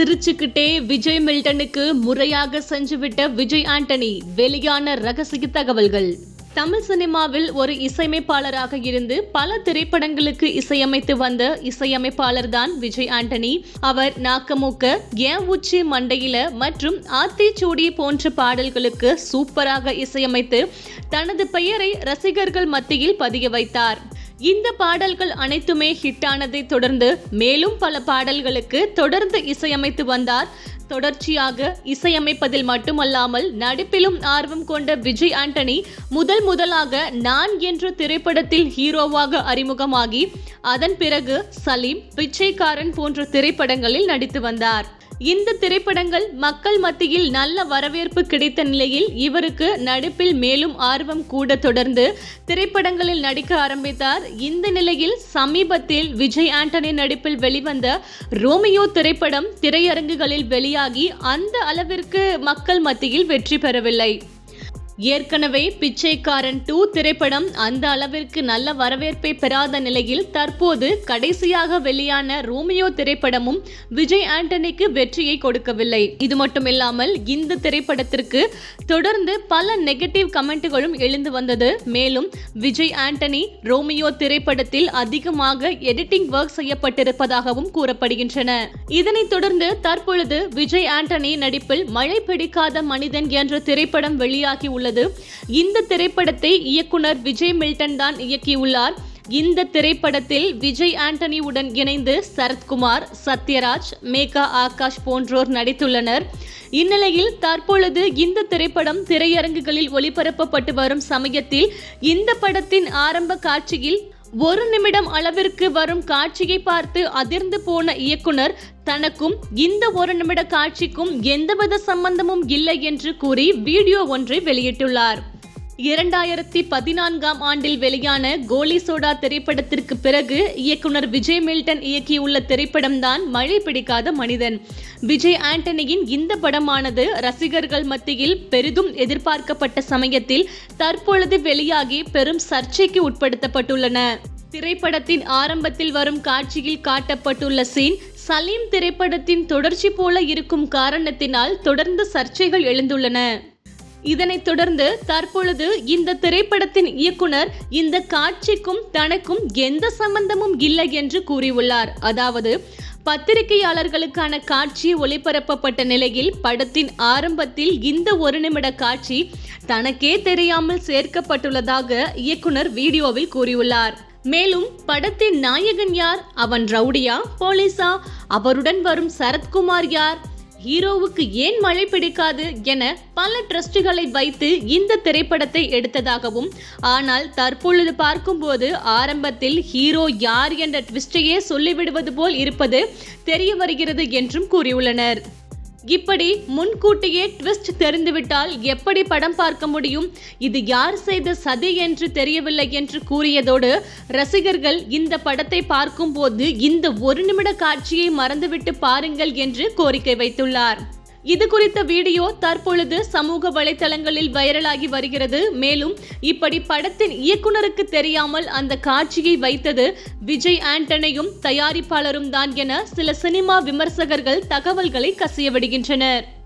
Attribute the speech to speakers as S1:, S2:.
S1: சிரிச்சுக்கிட்டே விஜய் மில்டனுக்கு முறையாக செஞ்சுவிட்ட விஜய் ஆண்டனி வெளியான ரகசிய தகவல்கள். தமிழ் சினிமாவில் ஒரு இசையமைப்பாளராக இருந்து பல திரைப்படங்களுக்கு இசையமைத்து வந்த இசையமைப்பாளர் தான் விஜய் ஆண்டனி. அவர் நாக்கமூக்க ஏன் உச்சி மண்டையில மற்றும் ஆத்திச்சூடி போன்ற பாடல்களுக்கு சூப்பராக இசையமைத்து தனது பெயரை ரசிகர்கள் மத்தியில் பதிய வைத்தார். இந்த பாடல்கள் அனைத்துமே ஹிட்டானதை தொடர்ந்து மேலும் பல பாடல்களுக்கு தொடர்ந்து இசையமைத்து வந்தார். தொடர்ச்சியாக இசையமைப்பதில் மட்டுமல்லாமல் நடிப்பிலும் ஆர்வம் கொண்ட விஜய் ஆண்டனி முதல் முதலாக நான் என்ற திரைப்படத்தில் ஹீரோவாக அறிமுகமாகி அதன் பிறகு சலீம் பிச்சைக்காரன் போன்ற திரைப்படங்களில் நடித்து வந்தார். இந்த திரைப்படங்கள் மக்கள் மத்தியில் நல்ல வரவேற்பு கிடைத்த நிலையில் இவருக்கு நடிப்பில் மேலும் ஆர்வம் கூட தொடர்ந்து திரைப்படங்களில் நடிக்க ஆரம்பித்தார். இந்த நிலையில் சமீபத்தில் விஜய் ஆண்டனி நடிப்பில் வெளிவந்த ரோமியோ திரைப்படம் திரையரங்குகளில் வெளியாகி அந்த அளவிற்கு மக்கள் மத்தியில் வெற்றி பெறவில்லை. ஏற்கனவே பிச்சைக்காரன் டூ திரைப்படம் அந்த அளவிற்கு நல்ல வரவேற்பை பெறாத நிலையில் தற்போது கடைசியாக வெளியான ரோமியோ திரைப்படமும் விஜய் ஆண்டனிக்கு வெற்றியை கொடுக்கவில்லை. இது மட்டுமில்லாமல் இந்த திரைப்படத்திற்கு தொடர்ந்து பல நெகட்டிவ் கமெண்ட்டுகளும் எழுந்து வந்தது. மேலும் விஜய் ஆண்டனி ரோமியோ திரைப்படத்தில் அதிகமாக எடிட்டிங் ஒர்க் செய்யப்பட்டிருப்பதாகவும் கூறப்படுகின்றன. இதனைத் தொடர்ந்து தற்பொழுது விஜய் ஆண்டனி நடிப்பில் மழை பிடிக்காத மனிதன் என்ற திரைப்படம் வெளியாகி உள்ளது. இந்த திரைப்படத்தை இயக்குனர் விஜய் மில்டன் தான் இயக்கியுள்ளார். இந்த திரைப்படத்தில் விஜய் ஆண்டனி உடன் இணைந்து சரத்குமார் சத்யராஜ் மேகா ஆகாஷ் போன்றோர் நடித்துள்ளனர். இந்நிலையில் தற்பொழுது இந்த திரைப்படம் திரையரங்குகளில் ஒளிபரப்பப்பட்டு வரும் சமயத்தில் இந்த படத்தின் ஆரம்ப காட்சியில் ஒரு நிமிடம் அளவிற்கு வரும் காட்சியை பார்த்து அதிர்ந்து போன இயக்குனர் தனக்கும் இந்த ஒரு நிமிட காட்சிக்கும் எந்தவித சம்பந்தமும் இல்லை என்று கூறி வீடியோ ஒன்றை வெளியிட்டுள்ளார். இரண்டாயிரத்தி பதினான்காம் ஆண்டில் வெளியான கோலி சோடா திரைப்படத்திற்கு பிறகு இயக்குனர் விஜய் மில்டன் இயக்கியுள்ள திரைப்படம்தான் மழை பிடிக்காத மனிதன். விஜய் ஆண்டனியின் இந்த படமானது ரசிகர்கள் மத்தியில் பெரிதும் எதிர்பார்க்கப்பட்ட சமயத்தில் தற்பொழுது வெளியாகி பெரும் சர்ச்சைக்கு உட்படுத்தப்பட்டுள்ளன. திரைப்படத்தின் ஆரம்பத்தில் வரும் காட்சியில் காட்டப்பட்டுள்ள சீன் சலீம் திரைப்படத்தின் தொடர்ச்சி போல இருக்கும் காரணத்தினால் தொடர்ந்து சர்ச்சைகள் எழுந்துள்ளன. இதனைத் தொடர்ந்து தற்பொழுது இந்த திரைப்படத்தின் இயக்குனர் இந்த காட்சிக்கும் தனக்கும் எந்த சம்பந்தமும் இல்லை என்று கூறியுள்ளார். அதாவது பத்திரிகையாளர்களுக்கான காட்சி ஒளிபரப்பப்பட்ட நிலையில் படத்தின் ஆரம்பத்தில் இந்த ஒரு நிமிட காட்சி தனக்கே தெரியாமல் சேர்க்கப்பட்டுள்ளதாக இயக்குனர் வீடியோவில் கூறியுள்ளார். மேலும் படத்தின் நாயகன் யார்? அவன் ரவுடியா? போலீஸா? அவருடன் வரும் சரத்குமார் யார்? ஹீரோவுக்கு ஏன் மழை பிடிக்காது என பல ட்ரஸ்டுகளை வைத்து இந்த திரைப்படத்தை எடுத்ததாகவும் ஆனால் தற்பொழுது பார்க்கும்போது ஆரம்பத்தில் ஹீரோ யார் என்ற ட்விஸ்டையே சொல்லிவிடுவது போல் இருப்பது தெரிய வருகிறது என்றும் கூறியுள்ளனர். இப்படி முன்கூட்டியே ட்விஸ்ட் தெரிந்துவிட்டால் எப்படி படம் பார்க்க முடியும்? இது யார் செய்த சதி என்று தெரியவில்லை என்று கூறியதோடு ரசிகர்கள் இந்த படத்தை பார்க்கும்போது இந்த ஒரு நிமிட காட்சியை மறந்துவிட்டு பாருங்கள் என்று கோரிக்கை வைத்துள்ளார். இது குறித்த வீடியோ தற்பொழுது சமூக வலைத்தளங்களில் வைரலாகி வருகிறது. மேலும் இப்படி படத்தின் இயக்குனருக்கு தெரியாமல் அந்த காட்சியை வைத்தது விஜய் ஆண்டனையும் தயாரிப்பாளரும் தான் என சில சினிமா விமர்சகர்கள் தகவல்களை கசியவிடுகின்றனர்.